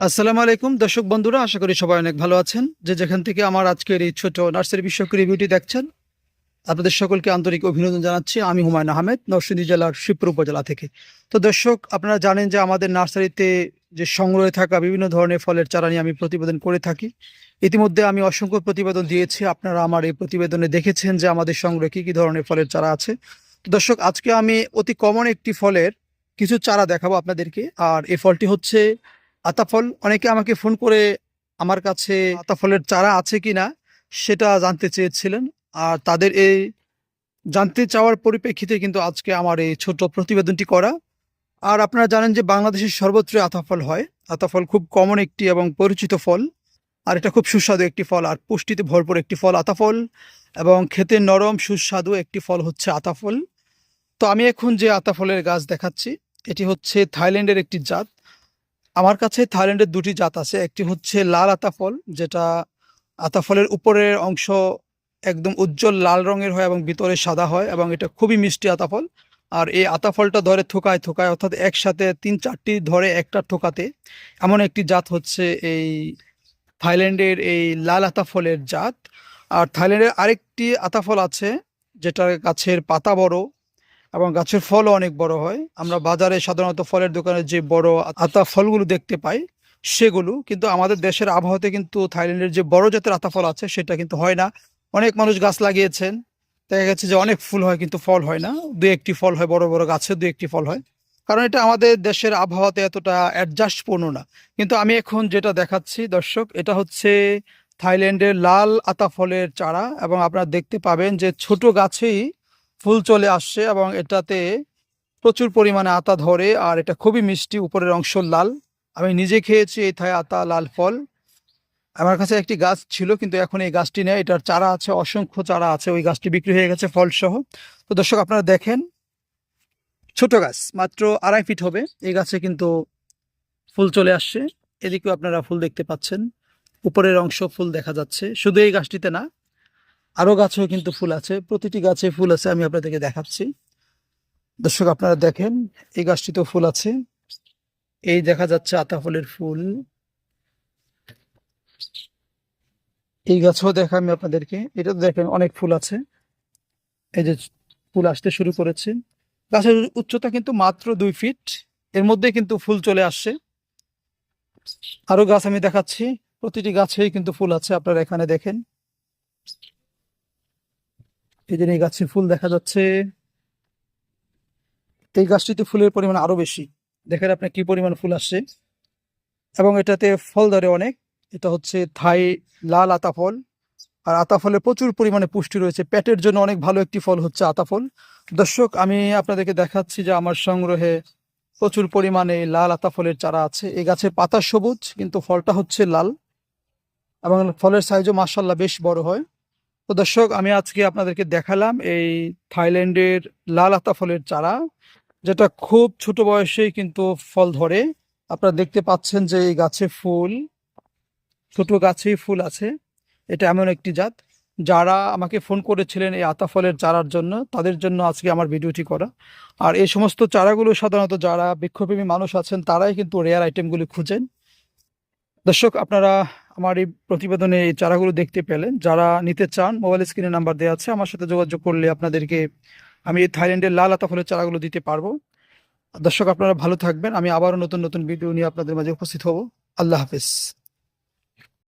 আসসালামু আলাইকুম। দর্শক বন্ধুরা, আশা করি সবাই অনেক ভালো আছেন। যে যেখান থেকে আমার আজকের এই ছোট নার্সারি বিষয়ক রিভিউটি দেখছেন, আপনাদের সকলকে আন্তরিক অভিনন্দন জানাচ্ছি। আমি হুমায়ুন আহমেদ, নরসিংদী জেলার শিবপুর উপজেলা থেকে। তো দর্শক, আপনারা জানেন যে আমাদের নার্সারিতে যে সংগ্রহে থাকা বিভিন্ন ধরনের ফলের চারা নিয়ে আমি প্রতিবেদন করে থাকি। ইতিমধ্যে আমি অসংখ্য প্রতিবেদন দিয়েছি। আপনারা আমার এই প্রতিবেদনে দেখেছেন যে আমাদের সংগ্রহে কী কী ধরনের ফলের চারা আছে। তো দর্শক, আজকে আমি অতি কমন একটি ফলের কিছু চারা দেখাবো আপনাদেরকে। আর এই ফলটি হচ্ছে আতাফল, অনেকে আমাকে ফোন করে আমার কাছে আতাফলের চারা আছে কিনা সেটা জানতে চেয়েছিলেন। আর তাদের এই জানতে চাওয়ার পরিপ্রেক্ষিতে কিন্তু আজকে আমার এই ছোট প্রতিবেদনটি করা। আর আপনারা জানেন যে বাংলাদেশের সর্বত্র আতাফল হয়। আতাফল খুব কমন একটি এবং পরিচিত ফল। আর এটা খুব সুস্বাদু একটি ফল। আর পুষ্টিতে ভরপুর একটি ফল আতাফল। এবং খেতে নরম, সুস্বাদু একটি ফল হচ্ছে আতাফল। তো আমি এখন যে আতাফলের গাছ দেখাচ্ছি, এটি হচ্ছে থাইল্যান্ডের একটি জাত। আমার কাছে থাইল্যান্ডের দুটি জাত আছে। একটি হচ্ছে লাল আতাফল, যেটা আতাফলের উপরের অংশ একদম উজ্জ্বল লাল রঙের হয় এবং ভিতরে সাদা হয় এবং এটা খুবই মিষ্টি আতাফল। আর এই আতাফলটা ধরে থোকায় থোকায় অর্থাৎ একসাথে তিন চারটি ধরে একটা ঠোকাতে এমন একটি জাত হচ্ছে এই থাইল্যান্ডের এই লাল আতাফলের জাত। আর থাইল্যান্ডের আরেকটি আতাফল আছে যেটা গাছের পাতা বড় এবং গাছের ফলও অনেক বড় হয়। আমরা বাজারে সাধারণত ফলের দোকানে যে বড় আতা ফলগুলো দেখতে পাই, সেগুলো কিন্তু আমাদের দেশের আবহাওয়াতে কিন্তু থাইল্যান্ডের যে বড় জাতের আতা ফল আছে, সেটা কিন্তু হয় না। অনেক মানুষ গাছ লাগিয়েছেন, দেখা গেছে যে অনেক ফুল হয় কিন্তু ফল হয় না। দু একটি ফল হয়, বড় বড় গাছে দু একটি ফল হয়। কারণ এটা আমাদের দেশের আবহাওয়াতে এতটা অ্যাডজাস্টপূর্ণ না। কিন্তু আমি এখন যেটা দেখাচ্ছি, দর্শক, এটা হচ্ছে থাইল্যান্ডের লাল আতা ফলের চারা এবং আপনারা দেখতে পাবেন যে ছোট গাছেই ফুল চলে আসছে এবং এটাতে প্রচুর পরিমাণে আতা ধরে আর এটা খুবই মিষ্টি, উপরের অংশ লাল। আমি নিজে খেয়েছি এই থায় আতা লাল ফল। আমার কাছে একটি গাছ ছিল কিন্তু এখন এই গাছটি নেই, এটার চারা আছে, অসংখ্য চারা আছে, ওই গাছটি বিক্রি হয়ে গেছে ফল সহ তো দর্শক, আপনারা দেখেন, ছোট গাছ, মাত্র আড়াই ফিট হবে। এই গাছে কিন্তু ফুল চলে আসছে। এদিকেও আপনারা ফুল দেখতে পাচ্ছেন। উপরের অংশ ফুল দেখা যাচ্ছে। শুধু এই গাছটিতে না আরও গাছেও কিন্তু ফুল আছে, প্রতিটি গাছে ফুল আছে, আমি আপনাদেরকে দেখাচ্ছি। দর্শক, আপনারা দেখেন, এই গাছটিতেও ফুল আছে। এই দেখা যাচ্ছে আতা ফুলের ফুল। এই গাছও দেখা আমি আপনাদেরকে। এটা তো দেখেন, অনেক ফুল আছে। এই যে ফুল আসতে শুরু করেছে। গাছের উচ্চতা কিন্তু মাত্র দুই ফিট। এর মধ্যে কিন্তু ফুল চলে আসছে। আরও গাছ আমি দেখাচ্ছি। প্রতিটি গাছেই কিন্তু ফুল আছে, আপনারা এখানে দেখেন। এই যে এই গাছে ফুল দেখা যাচ্ছে এই গাছটিতে ফুলের পরিমাণ আরও বেশি। দেখেন আপনার কি পরিমাণ ফুল আসছে। এবং এটাতে ফল ধরে অনেক। এটা হচ্ছে থাই, লাল আতা ফল আর আতা ফলে প্রচুর পরিমাণে পুষ্টি রয়েছে। পেটের জন্য অনেক ভালো একটি ফল হচ্ছে আতা ফল দর্শক, আমি আপনাদেরকে দেখাচ্ছি যে আমার সংগ্রহে প্রচুর পরিমাণে লাল আতা ফলের চারা আছে। এই গাছের পাতা সবুজ, কিন্তু ফলটা হচ্ছে লাল। এবং ফলের সাইজও মাসাল্লাহ বেশ বড় হয়। তো দর্শক, আমি আজকে আপনাদেরকে দেখালাম এই থাইল্যান্ডের লাল আতা ফলের চারা, যেটা খুব ছোট বয়সেই কিন্তু ফল ধরে। আপনারা দেখতে পাচ্ছেন যে এই গাছে ফুল, ছোট গাছেই ফুল আছে। এটা এমন একটি জাত। যারা আমাকে ফোন করেছিলেন এই আতা ফলের চারার জন্য, তাদের জন্য আজকে আমার ভিডিওটি করা। আর এই সমস্ত চারাগুলো সাধারণত যারা বৃক্ষপ্রেমী মানুষ আছেন, তারাই কিন্তু রেয়ার আইটেমগুলি খুঁজেন। দর্শক, আপনারা আমার এই প্রতিবেদনে এই চারাগুলো দেখতে পেলেন। যারা নিতে চান মোবাইল স্ক্রিনে নাম্বার দেওয়া আছে, আমার সাথে যোগাযোগ করলে আপনাদেরকে আমি এই থাইল্যান্ডের লাল আতা ফলের চারাগুলো দিতে পারব। দর্শক, আপনারা ভালো থাকবেন। আমি আবারও নতুন নতুন ভিডিও নিয়ে আপনাদের মাঝে উপস্থিত হব। আল্লাহ হাফেজ।